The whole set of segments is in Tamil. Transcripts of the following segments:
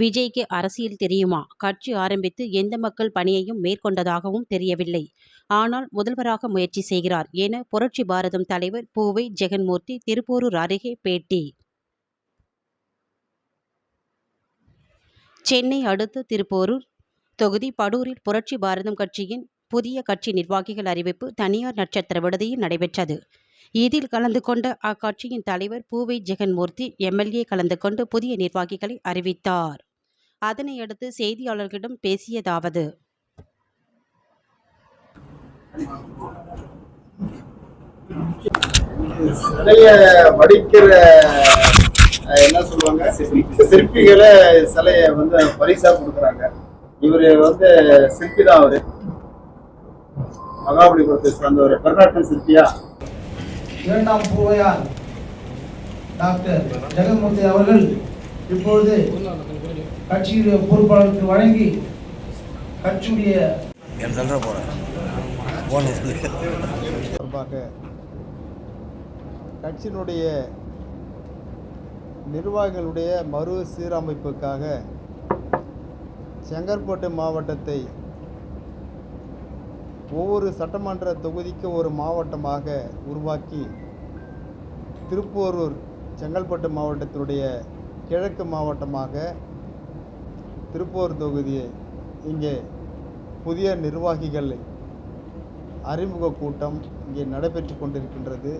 விஜய்க்கு அரசியல் தெரியுமா? கட்சி ஆரம்பித்து எந்த மக்கள் பணியையும் மேற்கொண்டதாகவும் தெரியவில்லை. ஆனால் முதல்வராக முயற்சி செய்கிறார் என புரட்சி பாரதம் தலைவர் பூவை ஜெகன்மூர்த்தி திருப்போரூர் அருகே பேட்டி. சென்னை அடுத்த திருப்போரூர் தொகுதி படூரில் புரட்சி பாரதம் கட்சியின் புதிய கட்சி நிர்வாகிகள் அறிவிப்பு தனியார் நட்சத்திர விடுதியில் நடைபெற்றது. இதில் கலந்து கொண்ட அக்கட்சியின் தலைவர் பூவை ஜெகன்மூர்த்தி எம்எல்ஏ கலந்து கொண்டு புதிய நிர்வாகிகளை அறிவித்தார். அதனையடுத்து செய்தியாளர்களிடம் பேசியதாவது. சிலைய வடிக்கிற என்ன சொல்லுவாங்க? சிற்பிகளை சிலைய வந்து பரிசா கொடுக்குறாங்க. இவரு வந்து சிற்பி தான் அவரு. மகாபலிபுரத்தை சேர்ந்தவர். கர்நாடக சிற்பியா? இரண்டாம் பூவையார் டாக்டர் ஜெகன்மூர்த்தி அவர்கள் இப்பொழுது கட்சியுடைய பொறுப்பாளருக்கு வழங்கி கட்சியுடைய தொடர்பாக கட்சியினுடைய நிர்வாகிகளுடைய மறு சீரமைப்புக்காக செங்கற்பட்டு மாவட்டத்தை ஒவ்வொரு சட்டமன்ற தொகுதிக்கும் ஒரு மாவட்டமாக உருவாக்கி திருப்போரூர் செங்கல்பட்டு மாவட்டத்தினுடைய கிழக்கு மாவட்டமாக திருப்பூர் தொகுதியை இங்கே புதிய நிர்வாகிகள் அறிமுக கூட்டம் இங்கே நடைபெற்று கொண்டிருக்கின்றது.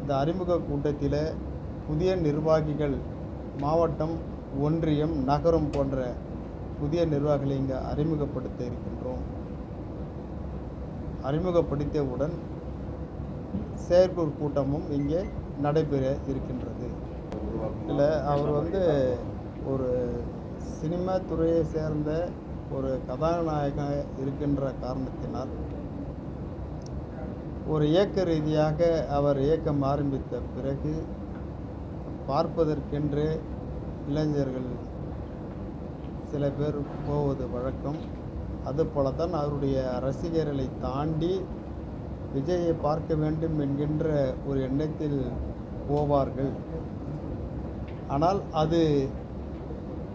இந்த அறிமுக கூட்டத்தில் புதிய நிர்வாகிகள் மாவட்டம் ஒன்றியம் நகரம் போன்ற புதிய நிர்வாகிகளை இங்கே அறிமுகப்படுத்த இருக்கின்றோம். அறிமுகப்படுத்தியவுடன் செயற்குழு கூட்டமும் இங்கே நடைபெற இருக்கின்றது. இல்லை அவர் வந்து ஒரு சினிமா துறையை சேர்ந்த ஒரு கதாநாயகன் இருக்கின்ற காரணத்தினால் ஒரு இயக்க ரீதியாக அவர் இயக்கம் ஆரம்பித்த பிறகு பார்ப்பதற்கென்று இளைஞர்கள் சில பேர் போவது வழக்கம். அதுபோல தான் அவருடைய ரசிகர்களை தாண்டி விஜயை பார்க்க வேண்டும் என்கின்ற ஒரு எண்ணத்தில் போவார்கள். ஆனால் அது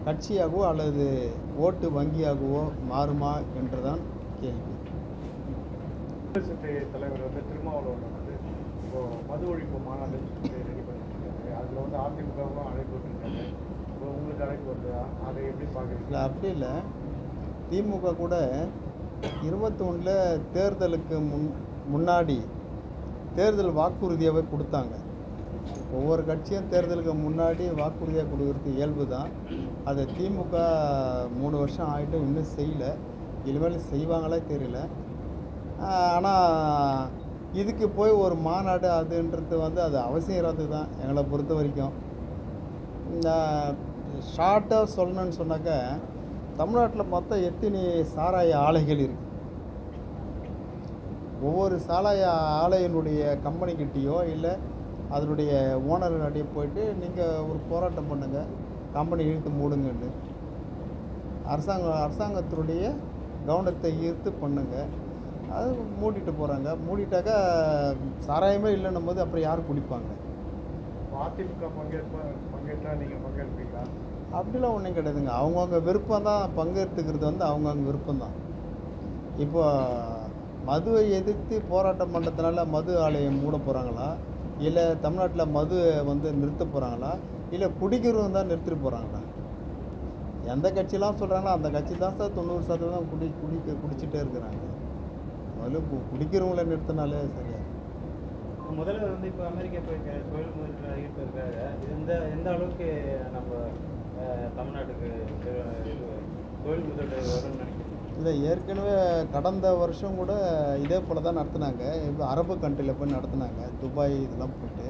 கட்சியாகவோ அல்லது ஓட்டு வங்கியாகவோ மாறுமா என்றுதான் கேள்வி. தலைவர் வந்து திருமாவளவன் வந்து இப்போ மது ஒழிப்பு மாநாடு ரெடி பண்ணிருக்காரு. அதில் வந்து அதிமுகவும் அழைப்பு விட்டுருக்காரு. இப்போ உங்களுக்கு அழைப்பு வருதா? அதை எப்படி பார்க்குறீங்க? இல்லை அப்படி இல்லை. திமுக கூட இருபத்தொன்னில் தேர்தலுக்கு முன் முன்னாடி தேர்தல் வாக்குறுதியாகவே கொடுத்தாங்க. ஒவ்வொரு கட்சியும் தேர்தலுக்கு முன்னாடி வாக்குறுதியாக கொடுக்கறது இயல்பு தான். அதை திமுக மூணு வருஷம் ஆகிட்டும் இன்னும் செய்யலை. இனிமேல் செய்வாங்களே தெரியல. ஆனால் இதுக்கு போய் ஒரு மாநாடு அதுன்றது வந்து அது அவசியறது தான் எங்களை பொறுத்த வரைக்கும். இந்த ஷார்ட்டாக சொல்லணும்னு சொன்னாக்க தமிழ்நாட்டில் மொத்தம் எத்தனை சாராய ஆலைகள் இருக்குது ஒவ்வொரு சாராய ஆலையினுடைய கம்பெனிக்கிட்டேயோ இல்லை அதனுடைய ஓனர்கிட்டயோ போயிட்டு நீங்கள் ஒரு போராட்டம் பண்ணுங்கள் கம்பெனி இழுத்து மூடுங்கன்னு. அரசாங்கம் அரசாங்கத்தினுடைய கவனத்தை ஈர்த்து பண்ணுங்க. அது மூடிட்டு போகிறாங்க மூடிட்டாக்கா சாராயமே இல்லைன்னும் போது அப்புறம் யார் குடிப்பாங்க? அதிமுக பங்கேற்ப பங்கேற்றா நீங்கள் பங்கேற்பீங்களா? அப்படிலாம் ஒன்றும் கிடையாதுங்க. அவங்கவுங்க விருப்பம் தான் பங்கெடுத்துக்கிறது வந்து அவங்கவுங்க விருப்பம் தான். இப்போ மதுவை எதிர்த்து போராட்டம் பண்ணுறதுனால மது ஆலயம் மூட போகிறாங்களா இல்லை தமிழ்நாட்டில் மது வந்து நிறுத்த போகிறாங்களா இல்லை குடிக்கிறவங்க தான் நிறுத்திட்டு போகிறாங்களா எந்த கட்சியெலாம் சொல்கிறாங்களோ அந்த கட்சி தான் சார் தொண்ணூறு சதவீதம் குடி குடிக்க குடிச்சிட்டே இருக்கிறாங்க. முதல்ல கு- குடிக்கிறவங்கள நிறுத்தினாலே சரியா முதல்ல வந்து இப்போ அமெரிக்கா போயிருக்க தொழில் முதலீட்டு இருக்காரு. இது எந்த எந்த அளவுக்கு நம்ம தமிழ்நாட்டுக்கு தொழில் முதலீடு வரும்னு இல்லை ஏற்கனவே கடந்த வருஷம் கூட இதே போல் தான் நடத்துனாங்க. இப்போ அரபு கண்ட்ரியில் போய் நடத்துனாங்க. துபாய் இதெல்லாம் போட்டு.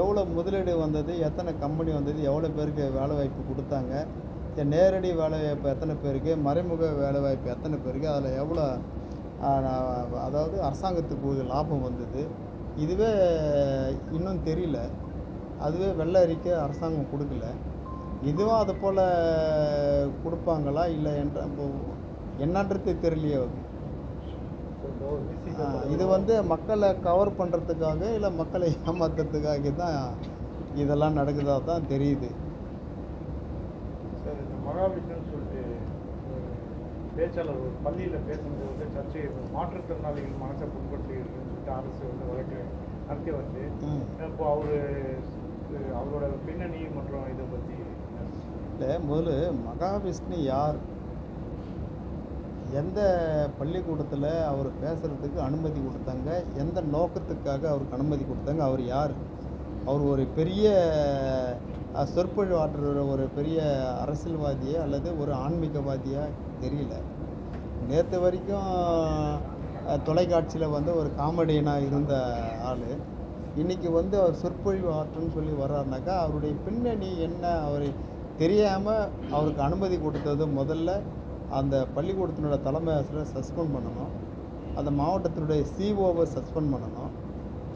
எவ்வளோ முதலீடு வந்தது எத்தனை கம்பெனி வந்தது எவ்வளோ பேருக்கு வேலை வாய்ப்பு கொடுத்தாங்க நேரடி வேலை வாய்ப்பு எத்தனை பேருக்கு மறைமுக வேலை வாய்ப்பு எத்தனை பேருக்கு அதில் எவ்வளோ நான் அதாவது அரசாங்கத்துக்கு லாபம் வந்தது. இதுவே இன்னும் தெரியல. அதுவே வெள்ளை அறிக்கை அரசாங்கம் கொடுக்கல. இதுவும் அது போல் கொடுப்பாங்களா இல்லை என்ற இப்போ என்னன்றது தெரியலையே. இது வந்து மக்களை கவர் பண்ணுறதுக்காக இல்லை மக்களை ஏமாத்துறதுக்காக தான் இதெல்லாம் நடக்குதா தான் தெரியுது. சார் இந்த மகாவிஷ்ணுன்னு சொல்லிட்டு பேச்சாளர் ஒரு பள்ளியில் பேசும்போது வந்து சர்ச்சை மாற்றுத்திறனாளிகள் மனசை புண்படுத்தி இருக்குன்னு சொல்லிட்டு அரசு வந்து வழக்கு நடத்தி வருது. ம். இப்போ அவரு அவரோட பின்னணி மற்றும் இதை பற்றி இல்லை முதல்ல மகாவிஷ்ணு யார்? எந்த பள்ளிக்கூடத்தில் அவர் பேசுகிறதுக்கு அனுமதி கொடுத்தாங்க எந்த நோக்கத்துக்காக அவருக்கு அனுமதி கொடுத்தாங்க அவர் யார்? அவர் ஒரு பெரிய அஹ், சொற்பொழிவு ஆற்றுற ஒரு பெரிய அரசியல்வாதியா அல்லது ஒரு ஆன்மீகவாதியா தெரியல. நேற்று வரைக்கும் தொலைக்காட்சியில் வந்து ஒரு காமெடியனாக இருந்த ஆள். இன்றைக்கி வந்து அவர் சொற்பொழிவு ஆற்றுன்னு சொல்லி வர்றாருனாக்கா அவருடைய பின்னணி என்ன? அவர் தெரியாமல் அவருக்கு அனுமதி கொடுத்தது முதல்ல அந்த பள்ளிக்கூடத்தினோட தலைமை ஆசிரியரை சஸ்பெண்ட் பண்ணணும். அந்த மாவட்டத்தினுடைய சிஓவை சஸ்பெண்ட் பண்ணணும்.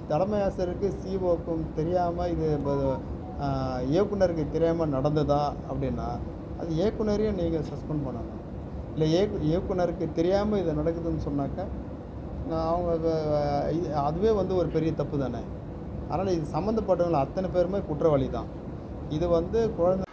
தலைமை ஆசிரியருக்கு சிஓக்கும் தெரியாமல் இது ப- இயக்குனருக்கு தெரியாமல் நடந்ததா அப்படின்னா அது இயக்குனரையும் நீங்கள் சஸ்பெண்ட் பண்ணணும். இல்லை இயக்கு இயக்குனருக்கு தெரியாமல் இது நடக்குதுன்னு சொன்னாக்கா நான் அவங்க இது- அதுவே வந்து ஒரு பெரிய தப்பு தானே. அதனால் இது சம்மந்தப்பட்டவங்க அத்தனை பேருமே குற்றவாளி தான். இது வந்து குழந்தை